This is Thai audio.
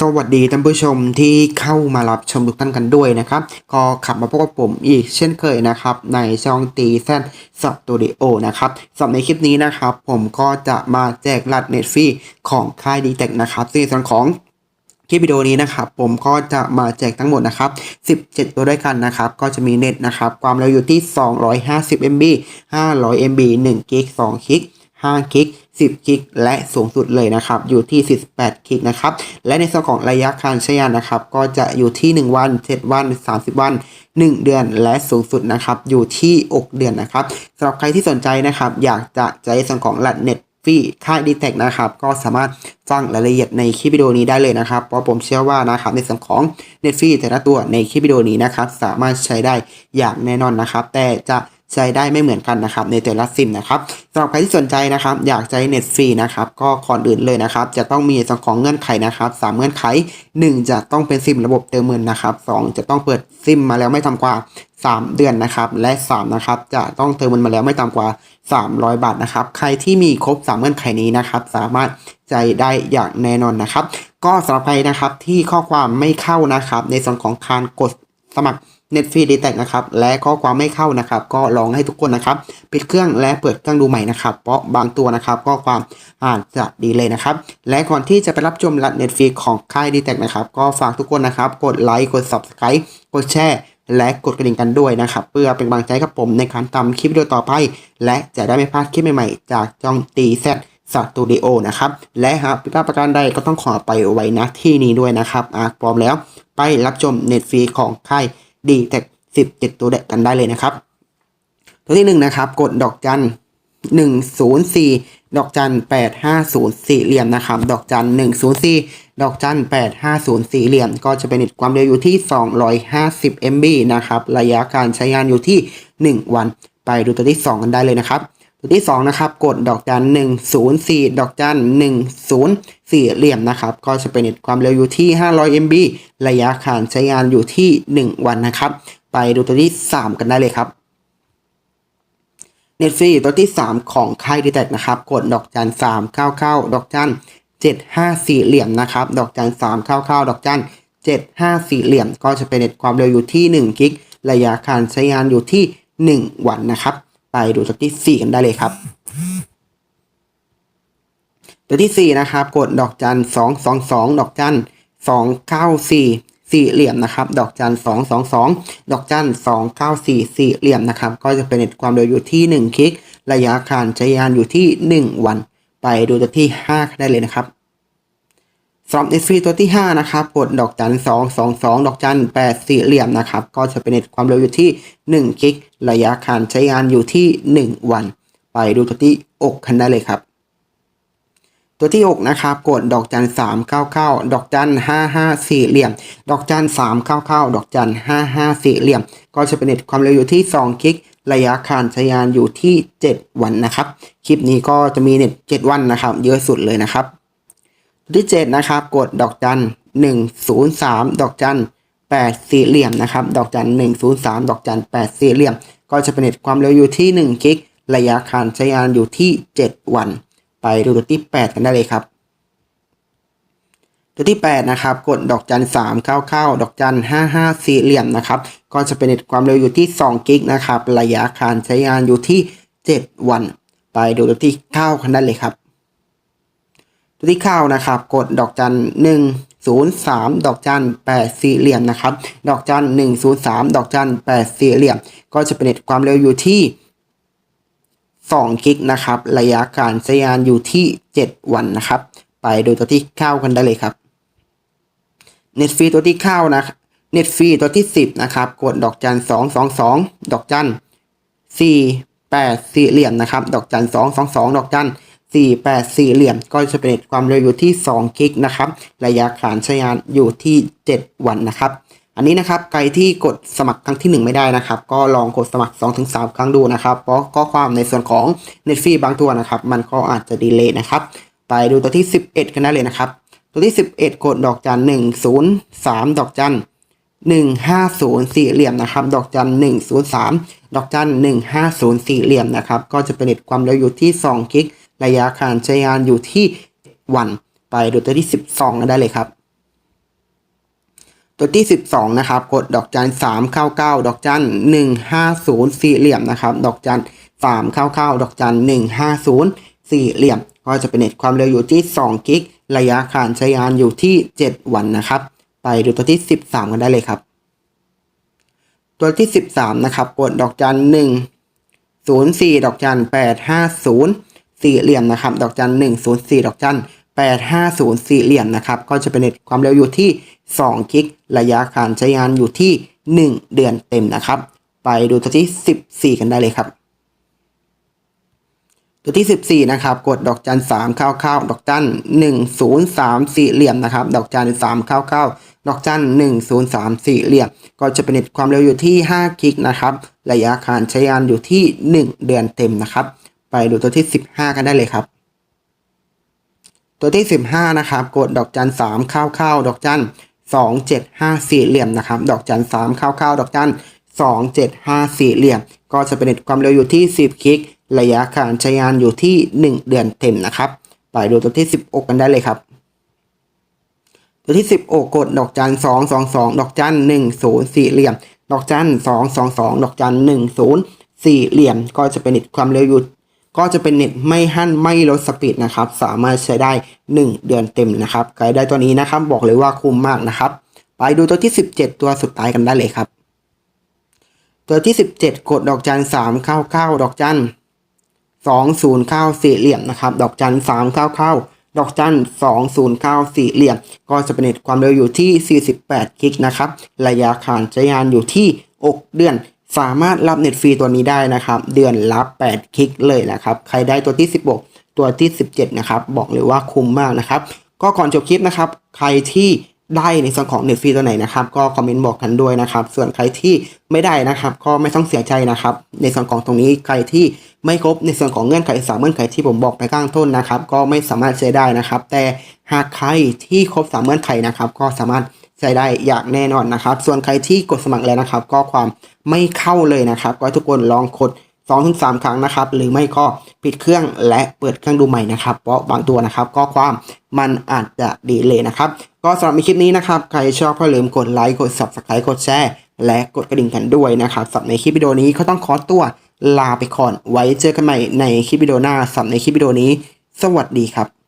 สวัสดีท่านผู้ชมที่เข้ามารับชมทุกท่านกันด้วยนะครับ ก็ขับมาพบกับผมอีกเช่นเคยนะครับ ในช่องตีแซนสตูดิโอนะครับสำหรับในคลิปนี้นะครับ ผมก็จะมาแจกรัดเน็ตฟรีของค่ายดีเทคนะครับซึ่งในส่วนของคลิปวิดีโอนี้นะครับ ผมก็จะมาแจกทั้งหมดนะครับ 17 ตัวด้วยกันนะครับ ก็จะมีเน็ตนะครับ ความเร็วอยู่ที่ 250 MB 500 MB 1กิก2กิก5กิก 10กิก และสูงสุดเลยนะครับ อยู่ที่ 48กิกนะครับ และในส่วนของระยะการใช้งานนะครับ ก็จะอยู่ที่ 1 วัน 7 วัน 30 วัน 1 เดือนและสูงสุดนะครับ อยู่ที่ 6 เดือนนะครับสำหรับใครที่สนใจนะครับ อยากจะใช้ส่วนของรัดเน็ตฟรีค่าย d t แทนะครับ ก็สามารถฟังรายละเอียดในคลิปวิดีโอนี้ได้เลยนะครับ เพราะผมเชื่อว่านะครับในส่วนของ n e t f r e e แต่ละตัวในคลิปวิดีโอนี้นะครับ สามารถใช้ได้อย่างแน่นอนนะครับ แต่จะ ใช้ได้ไม่เหมือนกันนะครับในแต่ละซิมนะครับสำหรับใครที่สนใจนะครับอยากใช้เน็ตฟรีนะครับก็ก่อนอื่นเลยนะครับจะต้องมีส่วนของเงื่อนไขนะครับสามเงื่อนไข 1 จะต้องเป็นซิมระบบเติมเงินนะครับ2จะต้องเปิดซิมมาแล้วไม่ทำกว่า 3 เดือนนะครับและ3นะครับจะต้องเติมเงินมาแล้วไม่ต่ำกว่า 300 บาทนะครับใครที่มีครบ 3 เงื่อนไขนี้นะครับสามารถใจได้อย่างแน่นอนนะครับ ก็สำหรับใครนะครับที่ข้อความไม่เข้านะครับในส่วนของการกดสมัคร Net f r e e d t a c นะครับและข้อความไม่เข้านะครับ ก็ลองให้ทุกคนนะครับปิดเครื่องและเปิดเครื่องดูใหม่นะครับเพราะบางตัวนะครับข้อความอาจจะดีเลยนะครับ และก่อนที่จะไปรับชมรัด Net f r e e ของค่าย d t a c นะครับก็ฝากทุกคนนะครับ กดไลค์กด Subscribe กดแชร์และกดกระดิ่งกันด้วยนะครับ เพื่อเป็นกำลังใจกับผมในการทำคลิปวิดีโอต่อไป และจะได้ไม่พลาดคลิปใหม่ๆ จากจองตีแซดสตูดิโอนะครับ และหากผิดพลาดประการใดก็ต้องขอไปไว้ณที่นี้ด้วยนะครับอะพร้อมแล้วไปรับชมเน็ตฟรีของค่าย ดีเทค17 ตัวเด็กกันได้เลยนะครับ ตัวที่หนึ่งนะครับ กดดอกจันหนึ่งศูนย์สี่ดอกจันแปดห้าศูนย์สี่เหลี่ยมนะครับ ดอกจันหนึ่งศูนย์สี่ดอกจันแปดห้าศูนย์สี่เหลี่ยม ก็จะเป็นเน็ตความเร็วอยู่ที่สองร้อยห้าสิบ MB นะครับ ระยะการใช้งานอยู่ที่หนึ่งวัน ไปดูตัวที่สองกันได้เลยนะครับ ตัวที่สองนะครับ กดดอกจันหนึ่งศูนย์สี่ดอกจันหนึ่งศูนย์สี่เหลี่ยมนะครับ ก็จะเป็นเน็ตความเร็วอยู่ที่ห้าร้อย MB ระยะการใช้งานอยู่ที่หนึ่งวันนะครับ ไปดูตัวที่สามกันได้เลยครับเน็ตฟรีตัวที่ 3 ของค่ายดีแทนะครับ กดดอกจัน3 9 9ดอกจัน7 5 4เหลี่ยมนะครับ ดอกจัน3 9 9ดอกจัน7 5 4เหลี่ยม ก็จะเป็นเน็ตความเร็วอยู่ที่1กิก ระยะการใช้งานอยู่ที่ 1 วันนะครับ ไปดูตัวที่ 4 กันได้เลยครับ ตัวที่ 4 นะครับ กดดอกจัน2 2 2ดอกจัน2 9 4สี่สี่เหลี่ยมนะครับ ดอกจันสองสองสองดอกจันสองเก้าสี่สี่เหลี่ยมนะครับ ก็จะเป็นความเร็วอยู่ที่หนึ่งคลิก ระยะการใช้งานอยู่ที่หนึ่งวัน ไปดูตัวที่ห้าได้เลยนะครับำหรับเน็ตฟรีตัวที่ห้านะครับ กดดอกจันสองสองสองดอกจันแปดสี่เหลี่ยมนะครับ ก็จะเป็นเน็ตความเร็วอยู่ที่หนึ่งคลิก ระยะการใช้งานอยู่ที่หนึ่งวัน ไปดูตัวที่อกกันได้เลยครับ ตัวที่ 6 นะครับ กดดอกจัน3 9 9 ดอกจัน5 5 4เหลี่ยม ดอกจัน3 9 9 ดอกจัน5 5 4เหลี่ยม ก็จะเป็นเน็ตความเร็วอยู่ที่ 2 กิก ระยะการใช้งานอยู่ที่ 7 วันนะครับ คลิปนี้ก็จะมีเน็ต 7 วันนะครับ เยอะสุดเลยนะครับ ที่7นะครับกดดอกจัน103 ดอกจัน8สี่เหลี่ยมนะครับดอกจัน103 ดอกจัน8สี่เหลี่ยม ก็จะเป็นเน็ตความเร็วอยู่ที่ 1 กิก ระยะการใช้งานอยู่ที่ 7 วัน ไปดูตัวที่ 8 กันได้เลยครับ ตัวที่ 8 นะครับ กดดอกจัน3 9 9ดอกจัน5 5สี่เหลี่ยมนะครับก็จะเป็นเน็ตความเร็วอยู่ที่ 2 กิกนะครับระยะการใช้งานอยู่ที่ 7 วัน ไปดูตัวที่ 9 กันได้เลยครับ ตัวที่9นะครับ กดดอกจัน1 0 3ดอกจัน8สี่เหลี่ยมนะครับ ดอกจัน1 0 3ดอกจัน8สี่เหลี่ยม ก็จะเป็นเน็ตความเร็วอยู่ที่2กิกนะครับ ระยะการใช้งานอยู่ที่ 7 วันนะครับ ไปดูตัวที่9กันได้เลยครับเน็ตฟรีตัวที่9นะเน็ตฟรีตัวที่ 10 นะครับ กดดอกจัน 2 2 2 ดอกจัน4 8 สี่เหลี่ยมนะครับ ดอกจัน 2 2 2 ดอกจัน 4 8สี่เหลี่ยม ก็จะเป็นความเร็วอยู่ที่ 2 กิกนะครับ ระยะการใช้งานอยู่ที่ 7 วันนะครับ อันนี้นะครับใครที่กดสมัครครั้งที่ 1 ไม่ได้นะครับ ก็ลองกดสมัคร 2-3 ครั้งดูนะครับ เพราะข้อความในส่วนของ n e t f r e e บางตัวนะครับ มันก็อาจจะดีเลย์นะครับ ไปดูตัวที่ 11 กันได้เลยนะครับ ตัวที่ 11 กดดอกจัน 103 ดอกจัน150สี่เหลี่ยมนะครับดอกจัน103 ดอกจัน150สี่เหลี่ยมนะครับก็จะเป็นเน็ตความเร็วอยู่ที่2กิก ระยะการใช้งานอยู่ที่วันไปดูตัวที่ 12กันได้เลยครับ ตัวที่ 12 นะครับ กดดอกจัน399 ดอกจัน150 สี่เหลี่ยมนะครับ ดอกจัน399 ดอกจัน150 สี่เหลี่ยม ก็จะเป็นเน็ตความเร็วอยู่ที่ 2 กิก ระยะการใช้งานอยู่ที่ 7 วันนะครับ ไปดูตัวที่ 13 กันได้เลยครับ ตัวที่ 13 นะครับ กดดอกจัน1 04 ดอกจัน850 สี่เหลี่ยมนะครับดอกจัน104ดอกจัน850สี่เหลี่ยมนะครับก็จะเป็นเน็ตความเร็วอยู่ที่2กิกระยะการใช้งานอยู่ที่1เดือนเต็มนะครับ ไปดูตัวที่14กันได้เลยครับ ตัวที่ 14 นะครับ กดดอกจัน3 9 9ดอกจัน103สี่เหลี่ยมนะครับ ดอกจัน3 9 9ดอกจัน103สี่เหลี่ยม ก็จะเป็นเน็ตความเร็วอยู่ที่5กิกนะครับ ระยะการใช้งานอยู่ที่1เดือนเต็มนะครับ ไปดูตัวที่ 15 กันได้เลยครับ ตัวที่ 15 นะครับ กดดอกจัน3 9 9ดอกจัน275สี่เหลี่ยมนะครับ ดอกจัน3 9 9ดอกจัน275สี่เหลี่ยม ก็จะเป็นเน็ตความเร็วอยู่ที่ 10กิก ระยะการใช้งานอยู่ที่ 1 เดือนเต็มนะครับ ไปดูตัวที่ 16 กันได้เลยครับ ตัวที่ 16 กดดอกจัน222ดอกจัน10สี่เหลี่ยม ดอกจัน222ดอกจัน10สี่เหลี่ยม ก็จะเป็นเน็ตความเร็วอยู่ ก็จะเป็นเน็ตไม่หั่นไม่ลดสปีดนะครับ สามารถใช้ได้ 1 เดือนเต็มนะครับใครได้ตัวนี้นะครับบอกเลยว่าคุ้มมากนะครับ ไปดูตัวที่ 17 ตัวสุดท้ายกันได้เลยครับ ตัวที่ 17 กดดอกจัน399ดอกจัน209สี่เหลี่ยมนะครับ ดอกจัน399ดอกจัน209สี่เหลี่ยม ก็จะเป็นเน็ตความเร็วอยู่ที่ 48 กิกนะครับ ระยะการใช้งานอยู่ที่ 6 เดือน สามารถรับเน็ตฟรีตัวนี้ได้นะครับ เดือนละ8กิกเลยนะครับ ใครได้ตัวที่ 16 ตัวที่ 17 นะครับ บอกเลยว่าคุ้มมากนะครับ ก็ก่อนจบคลิปนะครับ ใครที่ได้ในส่วนของเน็ตฟรีตัวไหนนะครับ ก็คอมเมนต์บอกกันด้วยนะครับ ส่วนใครที่ไม่ได้นะครับ ก็ไม่ต้องเสียใจนะครับ ในส่วนของตรงนี้ใครที่ไม่ครบในส่วนของเงื่อนไขสามเงื่อนไขที่ผมบอกไปข้างต้นนะครับ ก็ไม่สามารถใช้ได้นะครับ แต่หากใครที่ครบสามเงื่อนไขนะครับ ก็สามารถ ใช้ได้อย่างแน่นอนนะครับ ส่วนใครที่กดสมัครแล้วนะครับ ก็ความไม่เข้าเลยนะครับ ก็ให้ทุกคนลองกด2-3ถึงครั้งนะครับ หรือไม่ก็ปิดเครื่องและเปิดเครื่องดูใหม่นะครับ เพราะบางตัวนะครับก็ความมันอาจจะดีเลยนะครับ ก็สำหรับในคลิปนี้นะครับ ใครชอบก็อย่าลืมกดไลค์ กด subscribe กดแชร์ และกดกระดิ่งกันด้วยนะครับสำหรับในคลิปวิดีโอนี้ก็ต้องขอตัวลาไปก่อน ไว้เจอกันใหม่ในคลิปวิดีโอหน้าสำหรับในคลิปวิดีโอนี้ สวัสดีครับ